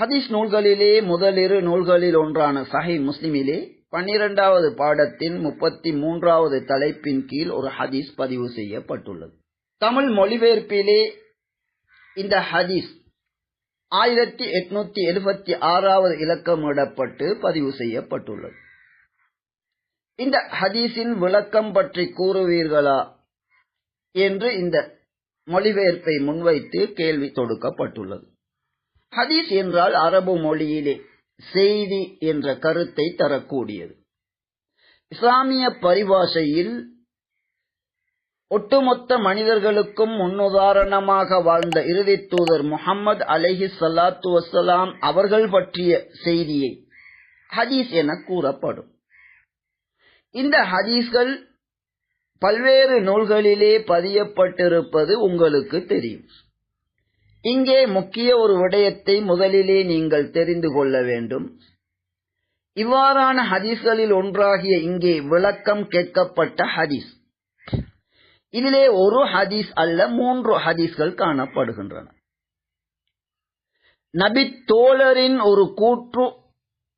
ஹதீஸ் நூல்களிலே முதலிரு நூல்களில் ஒன்றான சஹி முஸ்லிமிலே பன்னிரண்டாவது பாடத்தின் முப்பத்தி மூன்றாவது தலைப்பின் கீழ் ஒரு ஹதீஸ் பதிவு செய்யப்பட்டுள்ளது. தமிழ் மொழிபெயர்ப்பிலே இந்த ஹதீஸ் ஆயிரத்தி எட்நூத்தி எழுபத்தி ஆறாவது இலக்கமிடப்பட்டு பதிவு செய்யப்பட்டுள்ளது. இந்த ஹதீஸின் விளக்கம் பற்றி கூறுவீர்களா என்று இந்த மொழிபெயர்ப்பை முன்வைத்து கேள்வி தொடுக்கப்பட்டுள்ளது. ஹதீஸ் என்றால் அரபு மொழியிலே செய்தி என்ற கருத்தை தரக்கூடியது. இஸ்லாமிய பரிபாஷையில் ஒட்டுமொத்த மனிதர்களுக்கும் முன்னுதாரணமாக வாழ்ந்த இறுதி தூதர் முகமது அலஹி சல்லாத்து வசலாம் அவர்கள் பற்றிய செய்தியை ஹதீஸ் என கூறப்படும். இந்த ஹதீஸ்கள் பல்வேறு நூல்களிலே பதியப்பட்டிருப்பது உங்களுக்கு தெரியும். இங்கே முக்கிய ஒரு விடயத்தை முதலிலே நீங்கள் தெரிந்து கொள்ள வேண்டும். இவ்வாறான ஹதீஸ்களில் ஒன்றாகிய இங்கே விளக்கம் கேட்கப்பட்ட ஹதீஸ். இதிலே ஒரு ஹதீஸ் அல்ல மூன்று ஹதீஸ்கள் காணப்படுகின்றன. நபி தோழரின் ஒரு கூற்று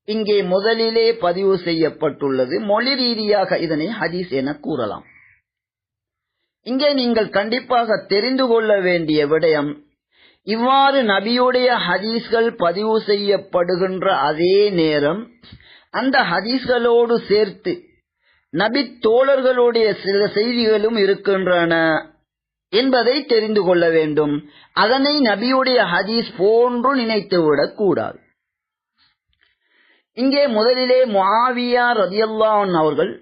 இங்கே முதலிலே பதிவு செய்யப்பட்டுள்ளது. மொழி ரீதியாக இதனை ஹதீஸ் என கூறலாம். இங்கே நீங்கள் கண்டிப்பாக தெரிந்து கொள்ள வேண்டிய விடயம் இவ்வாறு நபியுடைய ஹதீஸ்கள் பதிவு செய்யப்படுகின்ற அதே நேரம் அந்த ஹதீஸ்களோடு சேர்த்து நபி தோழர்களுடைய சில செய்திகளும் இருக்கின்றன என்பதை தெரிந்து கொள்ள வேண்டும். அதனை நபியுடைய ஹதீஸ் போன்று நினைத்துவிடக் கூடாது. இங்கே முதலிலே முஆவியா ரதியல்லான் அவர்கள்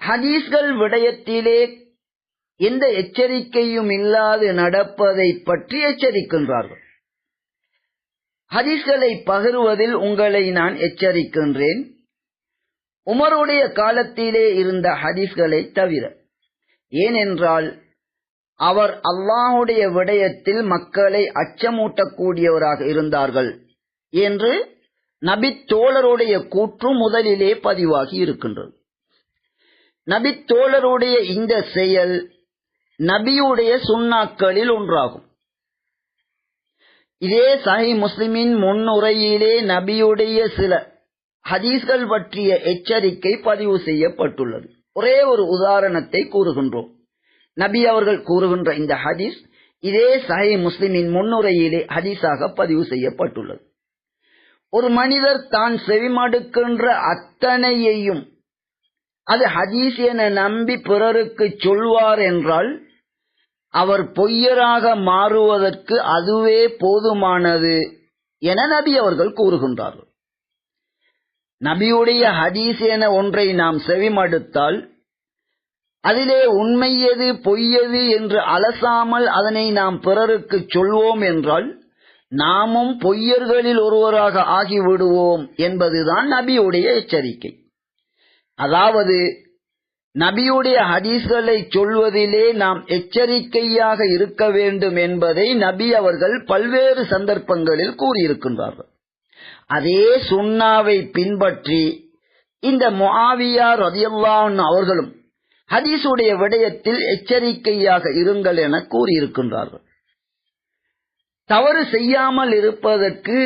ஹதீஸ்கள் விடயத்திலே எந்த எச்சரிக்கையும் இல்லாது நடப்பதை பற்றி எச்சரிக்கின்றார்கள். ஹதீஸ்களை பகிர்வதில் உங்களை நான் எச்சரிக்கின்றேன். உமருடைய காலத்திலே இருந்த ஹதீஸ்களை தவிர ஏனென்றால் அவர் அல்லாஹுடைய விடயத்தில் மக்களை அச்சமூட்டக்கூடியவராக இருந்தார்கள் என்று நபித்தோழருடைய கூற்று முதலிலே பதிவாகி இருக்கின்றது. நபித்தோழருடைய இந்த செயல் நபியுடைய சுண்ணாக்களில் ஒன்றாகும். இதே சஹி முஸ்லிமின் முன்னுரையிலே நபியுடைய சில ஹதீஸ்கள் பற்றிய எச்சரிக்கை பதிவு செய்யப்பட்டுள்ளது. ஒரே ஒரு உதாரணத்தை கூறுகின்றோம். நபி அவர்கள் கூறுகின்ற இந்த ஹதீஸ் இதே சஹி முஸ்லிமின் முன்னுரையிலே ஹதீஸாக பதிவு செய்யப்பட்டுள்ளது. ஒரு மனிதர் தான் செவிமடுக்கின்ற அத்தனையையும் அது ஹதீஸ் என நம்பி பிறருக்கு சொல்வார் என்றால் அவர் பொய்யராக மாறுவதற்கு அதுவே போதுமானது என நபி அவர்கள் கூறுகின்றார்கள். நபியுடைய ஹதீஸ் என ஒன்றை நாம் செவிமடுத்தால் அதிலே உண்மையது பொய்யது என்று அலசாமல் அதனை நாம் பிறருக்கு சொல்வோம் என்றால் நாமும் பொய்யர்களில் ஒருவராக ஆகிவிடுவோம் என்பதுதான் நபியுடைய எச்சரிக்கை. அதாவது நபியுடைய ஹதீஸ்களை சொல்வதிலே நாம் எச்சரிக்கையாக இருக்க வேண்டும் என்பதை நபி அவர்கள் பல்வேறு சந்தர்ப்பங்களில் கூறியிருக்கின்றார்கள். அதே சுண்ணாவை பின்பற்றி இந்த முஆவியா ரதியல்லான் அவர்களும் ஹதீஸுடைய விடயத்தில் எச்சரிக்கையாக இருங்கள் என கூறியிருக்கின்றார்கள். தவறு செய்யாமல் இருப்பதற்கு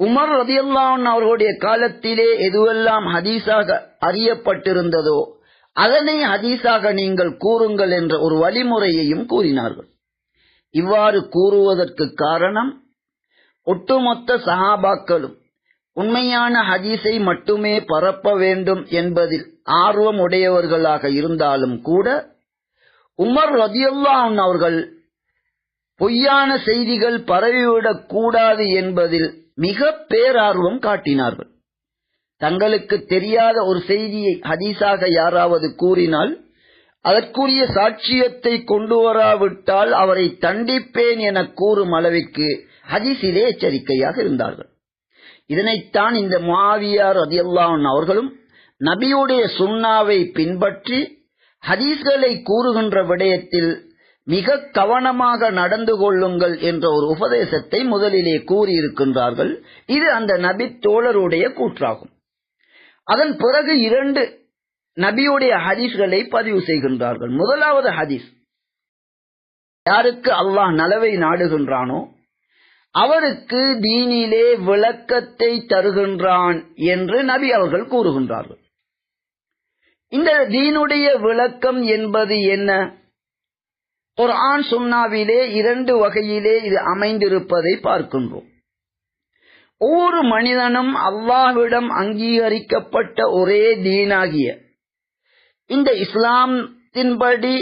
உமர் ரதியல்லான் அவர்களுடைய காலத்திலே எதுவெல்லாம் ஹதீஸாக அறியப்பட்டிருந்ததோ அதனை ஹதீஸாக நீங்கள் கூறுங்கள் என்ற ஒரு வழிமுறையையும் கூறினார்கள். இவ்வாறு கூறுவதற்கு காரணம் ஒட்டுமொத்த சஹாபாக்களும் உண்மையான ஹதீஸை மட்டுமே பரப்ப வேண்டும் என்பதில் ஆர்வம் உடையவர்களாக இருந்தாலும் கூட உமர் ரதியுல்லான் அவர்கள் பொய்யான செய்திகள் பரவிவிடக் கூடாது என்பதில் மிக பேரார்வம் காட்டினார்கள். தங்களுக்கு தெரியாத ஒரு செய்தியை ஹதீஸாக யாராவது கூறினால் அதற்குரிய சாட்சியத்தை கொண்டு வராவிட்டால் அவரை தண்டிப்பேன் என கூறும் அளவிற்கு ஹதீஸிலே எச்சரிக்கையாக இருந்தார்கள். இதனைத்தான் இந்த மாவியார் அதியல்லான் அவர்களும் நபியுடைய சுண்ணாவை பின்பற்றி ஹதீஸ்களை கூறுகின்ற விடயத்தில் மிக கவனமாக நடந்து கொள்ளுங்கள் என்ற ஒரு உபதேசத்தை முதலிலே கூறியிருக்கின்றார்கள். இது அந்த நபி தோழருடைய கூற்றாகும். அதன் பிறகு இரண்டு நபியுடைய ஹதீஸ்களை பதிவு செய்கின்றார்கள். முதலாவது ஹதீஸ் யாருக்கு அல்லாஹ் நலவை நாடுகின்றானோ அவருக்கு தீனிலே விளக்கத்தை தருகின்றான் என்று நபி அவர்கள் கூறுகின்றார்கள். இந்த தீனுடைய விளக்கம் என்பது என்ன? குர்ஆன் சுன்னாவிலே இரண்டு வகையிலே இது அமைந்திருப்பதை பார்க்கின்றோம். ஒவ்வொரு மனிதனும் அல்லாஹ்விடம் அங்கீகரிக்கப்பட்ட ஒரே தீனாகிய இந்த இஸ்லாமத்தின்படி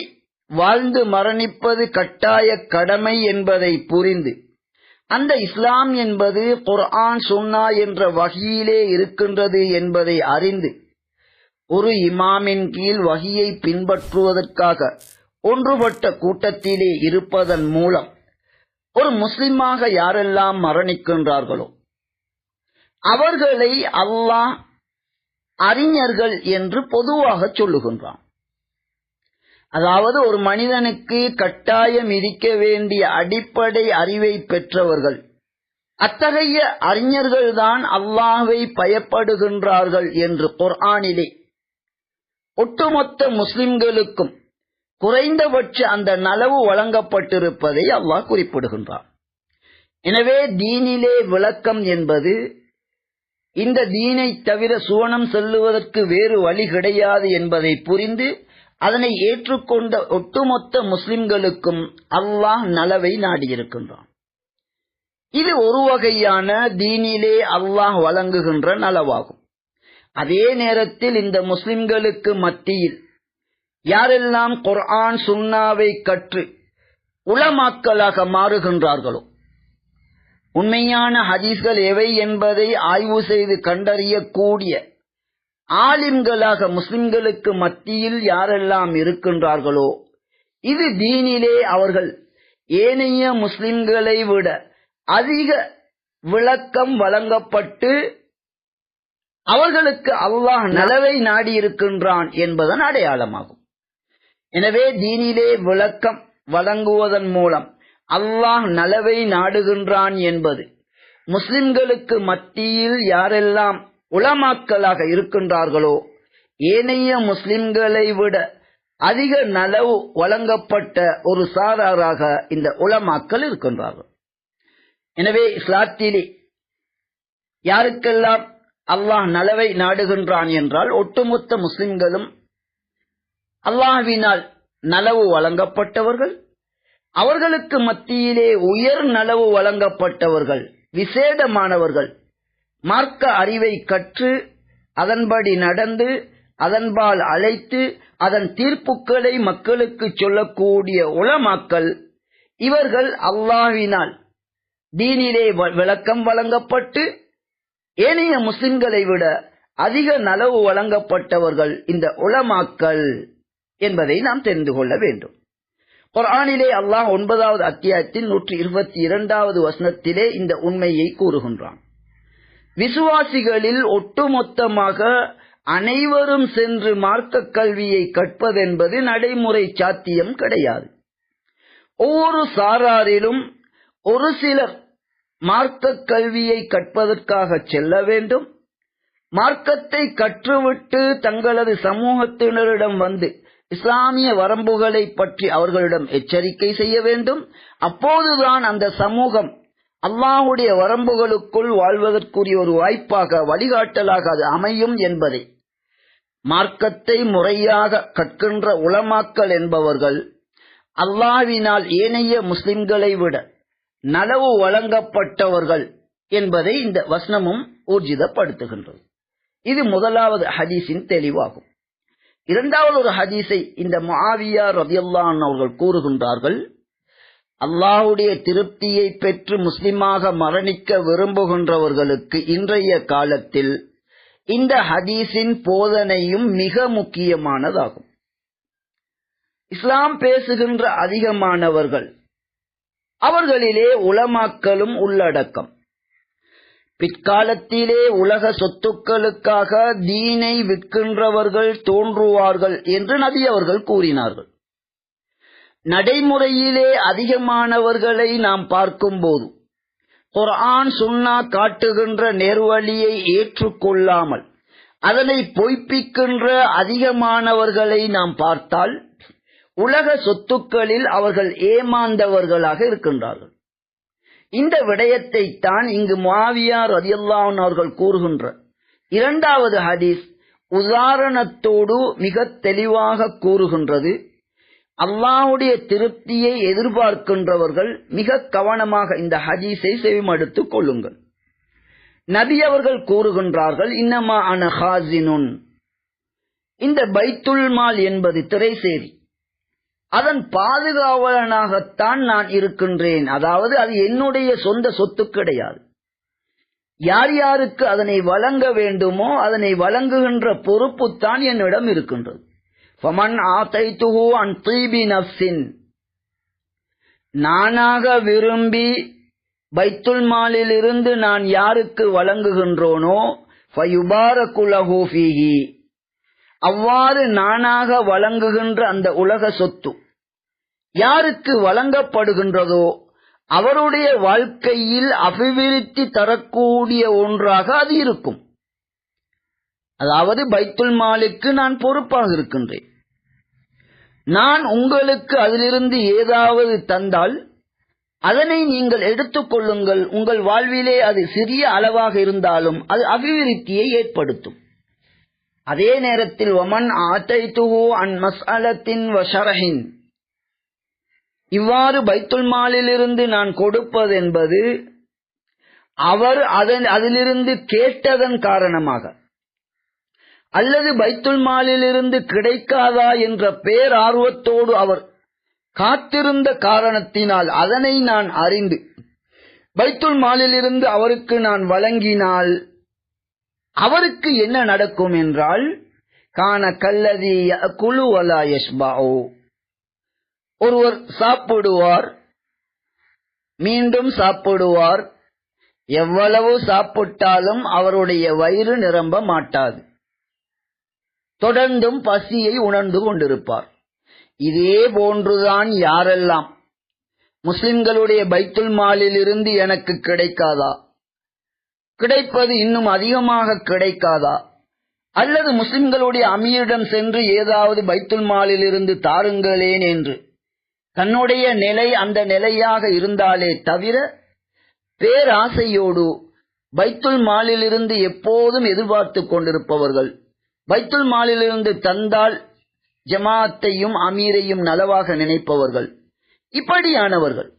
வாழ்ந்து மரணிப்பது கட்டாய கடமை என்பதை புரிந்து அந்த இஸ்லாம் என்பது குர்ஆன் சுன்னா என்ற வகையிலே இருக்கின்றது என்பதை அறிந்து ஒரு இமாமின் கீழ் வகையை பின்பற்றுவதற்காக ஒன்றுபட்ட கூட்டத்திலே இருப்பதன் மூலம் ஒரு முஸ்லிமாக யாரெல்லாம் மரணிக்கின்றார்களோ அவர்களை அல்லாஹ் அறிஞர்கள் என்று பொதுவாக சொல்லுகின்றான். அதாவது ஒரு மனிதனுக்கு கட்டாயம் இருக்க வேண்டிய அடிப்படை அறிவை பெற்றவர்கள் அத்தகைய அறிஞர்கள்தான் அல்லாஹை பயப்படுகின்றார்கள் என்று குர்ஆனிலே ஒட்டுமொத்த முஸ்லிம்களுக்கும் குறைந்தபட்ச அந்த நலவு வழங்கப்பட்டிருப்பதை அல்லாஹ் குறிப்பிடுகின்றான். எனவே தீனிலே விளக்கம் என்பது இந்த தீனை தவிர சுவனம் செல்லுவதற்கு வேறு வழி கிடையாது என்பதை புரிந்து அதனை ஏற்றுக்கொண்ட ஒட்டுமொத்த முஸ்லிம்களுக்கும் அல்லாஹ் நலவை நாடியிருக்கின்றான். இது ஒரு வகையான தீனிலே அல்லாஹ் வழங்குகின்ற நலவாகும். அதே நேரத்தில் இந்த முஸ்லிம்களுக்கு மத்தியில் யாரெல்லாம் குர்ஆன் சுன்னாவை கற்று உளமாக்கலாக மாறுகின்றார்களோ உண்மையான ஹதீஸ்கள் எவை என்பதை ஆய்வு செய்து கண்டறியக்கூடிய ஆலிம்களாக முஸ்லிம்களுக்கு மத்தியில் யாரெல்லாம் இருக்கின்றார்களோ இது தீனிலே அவர்கள் ஏனைய முஸ்லிம்களை விட அதிக விளக்கம் வழங்கப்பட்டு அவர்களுக்கு அல்லாஹ் நலவை நாடியிருக்கின்றான் என்பதன் அடையாளமாகும். எனவே தீனிலே விளக்கம் வழங்குவதன் மூலம் அல்லாஹ் நலவை நாடுகின்றான் என்பது. முஸ்லிம்களுக்கு மத்தியில் யாரெல்லாம் உலமாக்களாக இருக்கின்றார்களோ ஏனைய முஸ்லிம்களை விட அதிக நலவு வழங்கப்பட்ட ஒரு சாராராக இந்த உலமாக்கள் இருக்கின்றார்கள். எனவே இஸ்லாத்திலே யாருக்கெல்லாம் அல்லாஹ் நலவை நாடுகின்றான் என்றால் ஒட்டுமொத்த முஸ்லிம்களும் அல்லாஹ்வினால் நலவு வழங்கப்பட்டவர்கள் அவர்களுக்கு மத்தியிலே உயர் நலவு வழங்கப்பட்டவர்கள் விசேடமானவர்கள். மார்க்க அறிவை கற்று அதன்படி நடந்து அதன்பால் அழைத்து அதன் தீர்ப்புகளை மக்களுக்கு சொல்லக்கூடிய உளமாக்கல் இவர்கள் அல்லாவினால் தீனிலே விளக்கம் வழங்கப்பட்டு ஏனைய முஸ்லிம்களை விட அதிக நலவு வழங்கப்பட்டவர்கள் இந்த உளமாக்கல் என்பதை நாம் தெரிந்து கொள்ள வேண்டும். குரானிலே அல்லாஹ் ஒன்பதாவது அத்தியாயத்தின் நூற்றி இருபத்தி இரண்டாவது வசனத்திலே இந்த உண்மையை கூறுகின்றான். விசுவாசிகளில் ஒட்டுமொத்தமாக அனைவரும் சென்று மார்க்க கல்வியை கற்பதென்பது நடைமுறை சாத்தியம் கிடையாது. ஒவ்வொரு சாராரிலும் ஒரு சிலர் மார்க்க கல்வியை கற்பதற்காக செல்ல வேண்டும். மார்க்கத்தை கற்றுவிட்டு தங்களது சமூகத்தினரிடம் வந்து இஸ்லாமிய வரம்புகளை பற்றி அவர்களிடம் எச்சரிக்கை செய்ய வேண்டும். அப்போதுதான் அந்த சமூகம் அல்லாஹுடைய வரம்புகளுக்குள் வாழ்வதற்குரிய ஒரு வாய்ப்பாக வழிகாட்டலாக அது அமையும் என்பதை மார்க்கத்தை முறையாக கற்கின்ற உளமாக்கல் என்பவர்கள் அல்லாவினால் ஏனைய முஸ்லிம்களை விட நலவு வழங்கப்பட்டவர்கள் என்பதை இந்த வசனமும் ஊர்ஜிதப்படுத்துகின்றது. இது முதலாவது ஹதீஸின் தெளிவாகும். இரண்டாவது ஒரு ஹதீஸை இந்த மாவியா ரதியல்லா அவர்கள் கூறுகின்றார்கள். அல்லாஹுடைய திருப்தியை பெற்று முஸ்லிமாக மரணிக்க விரும்புகின்றவர்களுக்கு இன்றைய காலத்தில் இந்த ஹதீஸின் போதனையும் மிக முக்கியமானதாகும். இஸ்லாம் பேசுகின்ற அதிகமானவர்கள் அவர்களிலே உலமாக்களும் உள்ளடக்கம். பிற்காலத்திலே உலக சொத்துக்களுக்காக தீனை விற்கின்றவர்கள் தோன்றுவார்கள் என்று நபி அவர்கள் கூறினார்கள். நடைமுறையிலே அதிகமானவர்களை நாம் பார்க்கும்போது குர்ஆன் சுன்னா காட்டுகின்ற நேர்வழியை ஏற்றுக்கொள்ளாமல் அதனை பொய்ப்பிக்கின்ற அதிகமானவர்களை நாம் பார்த்தால் உலக சொத்துக்களில் அவர்கள் ஏமாந்தவர்களாக இருக்கின்றார்கள். இந்த விடயத்தை தான் இங்கு மாவியார் ரதியல்லாஹு அவர்கள் கூறுகின்ற இரண்டாவது ஹதீஸ் உதாரணத்தோடு மிக தெளிவாக கூறுகின்றது. அல்லாவுடைய திருப்தியை எதிர்பார்க்கின்றவர்கள் மிக கவனமாக இந்த ஹதீஸை செவிமடுத்துக் கொள்ளுங்கள். நபி அவர்கள் கூறுகின்றார்கள் இன்னமா அன ஹாசினுன் இந்த பைத்துல் மால் என்பது திரைசேரி. அதன் பாதுகாவலனாகத்தான் நான் இருக்கின்றேன். அதாவது அது என்னுடைய சொந்த சொத்து கிடையாது. யார் யாருக்கு அதனை வழங்க வேண்டுமோ அதனை வழங்குகின்ற பொறுப்புத்தான் என்னிடம் இருக்கின்றது. ஃபமன் ஆதைத்துஹு அன் தீபி நஃப்சின் நானாக விரும்பி பைத்துல் மாலில் இருந்து நான் யாருக்கு வழங்குகின்றோனோ ஃபயுபாரகுலஹு ஃபீஹி. அவ்வாறு நானாக வழங்குகின்ற அந்த உலக சொத்து. யாருக்கு வழங்கப்படுகின்றதோ அவருடைய வாழ்க்கையில் அபிவிருத்தி தரக்கூடிய ஒன்றாக அது இருக்கும். அதாவது பைத்துல் மாலுக்கு நான் பொறுப்பாக இருக்கின்றேன். நான் உங்களுக்கு அதிலிருந்து ஏதாவது தந்தால் அதனை நீங்கள் எடுத்துக் கொள்ளுங்கள். உங்கள் வாழ்விலே அது சிறிய அளவாக இருந்தாலும் அது அபிவிருத்தியை ஏற்படுத்தும். அதே நேரத்தில் ஒமன் ஆத்தைத்துஹு அன் மசாலத்தின் வஷரஹின் இவ்வாறு பைத்துல் மாலிலிருந்து நான் கொடுப்பது என்பது அவர் அதன் அதிலிருந்து கேட்டதன் காரணமாக. அல்லது பைத்துல் மாலிலிருந்து கிடைக்காதா என்ற பேரார்வத்தோடு அவர் காத்திருந்த காரணத்தினால் அதனை நான் அறிந்து பைத்துல் மாலிலிருந்து அவருக்கு நான் வழங்கினால் அவருக்கு என்ன நடக்கும் என்றால் கான கல்லதி குழு அலா யஷ்பாஓ ஒருவர் சாப்பிடுவார் மீண்டும் சாப்பிடுவார் எவ்வளவு சாப்பிட்டாலும் அவருடைய வயிறு நிரம்ப மாட்டாது. தொடர்ந்தும் பசியை உணர்ந்து கொண்டிருப்பார். இதே போன்றுதான் யாரெல்லாம் முஸ்லிம்களுடைய பைத்துல் மாலிலிருந்து எனக்கு கிடைக்காதா? கிடைப்பது இன்னும் அதிகமாக கிடைக்காதா? அல்லது முஸ்லிம்களுடைய அமீரிடம் சென்று ஏதாவது பைத்துல் மாலிலிருந்து தாருங்களேன் என்று தன்னுடைய நிலை அந்த நிலையாக இருந்தாலே தவிர பேராசையோடு பைத்துல் மாலிலிருந்து எப்போதும் எதிர்பார்த்து கொண்டிருப்பவர்கள். பைத்துல் மாலிலிருந்து தந்தால் ஜமாத்தையும் அமீரையும் நலவாக நினைப்பவர்கள். இப்படியானவர்கள்.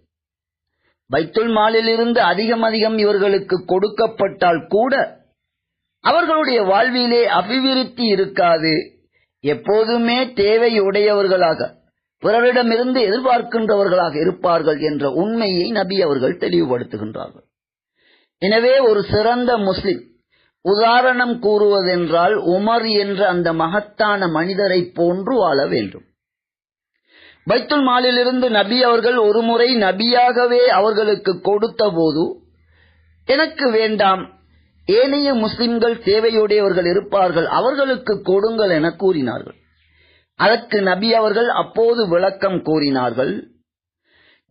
பைத்துல் மாலிலிருந்து அதிகம் அதிகம் இவர்களுக்கு கொடுக்கப்பட்டால் கூட அவர்களுடைய வாழ்விலே அபிவிருத்தி இருக்காது. எப்போதுமே தேவையுடையவர்களாக. பிறரிடமிருந்து எதிர்பார்க்கின்றவர்களாக இருப்பார்கள் என்ற உண்மையை நபி அவர்கள் தெளிவுபடுத்துகின்றார்கள். எனவே ஒரு சிறந்த முஸ்லிம் உதாரணம் கூறுவதென்றால் உமர் என்ற அந்த மகத்தான மனிதரை போன்று வாழ வேண்டும். பைத்துல் மாலிலிருந்து நபி அவர்கள் ஒருமுறை நபியாகவே அவர்களுக்கு கொடுத்த போது எனக்கு வேண்டாம் ஏனைய முஸ்லிம்கள் தேவையுடையவர்கள் இருப்பார்கள் அவர்களுக்கு கொடுங்கள் என கூறினார்கள். அதற்கு நபி அவர்கள் அப்போது விளக்கம் கூறினார்கள்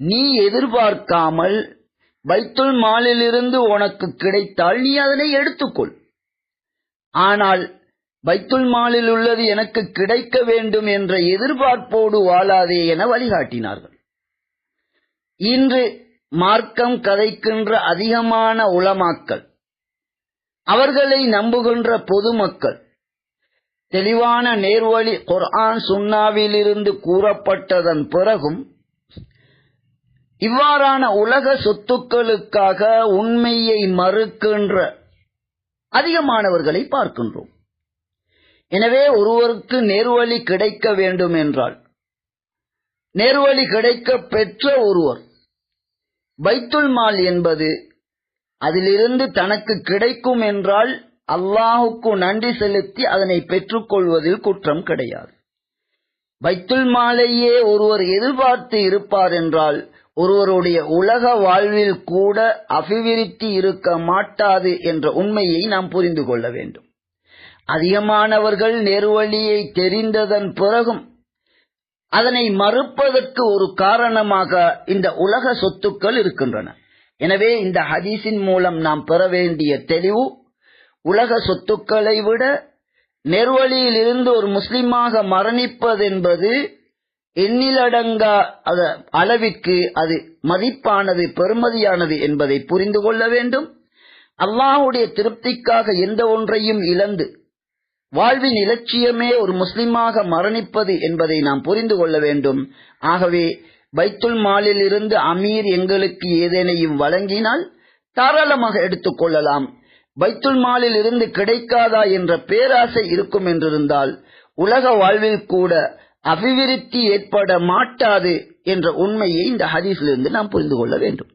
நீ எதிர்பார்க்காமல் பைத்துல் மாலிலிருந்து உனக்கு கிடைத்தால் நீ அதனை எடுத்துக்கொள். ஆனால் பைத்துல் மாலில் உள்ளது எனக்கு கிடைக்க வேண்டும் என்ற எதிர்பார்ப்போடு வாழாதே என வழிகாட்டினார்கள். இன்று மார்க்கம் கதைக்கின்ற அதிகமான உளமாக்கல் அவர்களை நம்புகின்ற பொதுமக்கள் தெளிவான நேர்வழி குர்ஆன் சுன்னாவிலிருந்து கூறப்பட்டதன் பிறகும் இவ்வாறான உலக சொத்துக்களுக்காக உண்மையை மறுக்கின்ற அதிகமானவர்களை பார்க்கின்றோம். எனவே ஒருவருக்கு நேர்வழி கிடைக்க வேண்டும் என்றால் நேர்வழி கிடைக்க பெற்ற ஒருவர் பைத்துல் மால் என்பது அதிலிருந்து தனக்கு கிடைக்கும் என்றால் அல்லாஹுக்கு நன்றி செலுத்தி அதனை பெற்றுக்கொள்வதில் குற்றம் கிடையாது. பைத்துல் மாலையே ஒருவர் எதிர்பார்த்து இருப்பார் என்றால் ஒருவருடைய உலக வாழ்வில் கூட அபிவிருத்தி இருக்க மாட்டாது என்ற உண்மையை நாம் புரிந்து கொள்ள வேண்டும். அதிகமானவர்கள் நெருவழியை தெரிந்ததன் பிறகும் அதனை மறுப்பதற்கு ஒரு காரணமாக இந்த உலக சொத்துக்கள் இருக்கின்றன. எனவே இந்த ஹதீஸின் மூலம் நாம் பெற வேண்டிய தெளிவு உலக சொத்துக்களை விட நெருவழியில் இருந்து ஒரு முஸ்லிமாக மரணிப்பதென்பது எண்ணிலடங்கா அளவிற்கு அது மதிப்பானது பெருமதியானது என்பதை புரிந்து கொள்ள வேண்டும். அல்லாஹுடைய திருப்திக்காக எந்த ஒன்றையும் இழந்து வாழ்வின் இலட்சியமே ஒரு முஸ்லிமாக மரணிப்பது என்பதை நாம் புரிந்து கொள்ள வேண்டும். ஆகவே பைத்துல் மாலில் இருந்து அமீர் எங்களுக்கு ஏதேனையும் வழங்கினால் தாராளமாக எடுத்துக் கொள்ளலாம். பைத்துல் மாலில் இருந்து கிடைக்காதா என்ற பேராசை இருக்கும் என்றிருந்தால் உலக வாழ்வில் கூட அபிவிருத்தி ஏற்பட மாட்டாது என்ற உண்மையை இந்த ஹதீஸிலிருந்து நாம் புரிந்து கொள்ள வேண்டும்.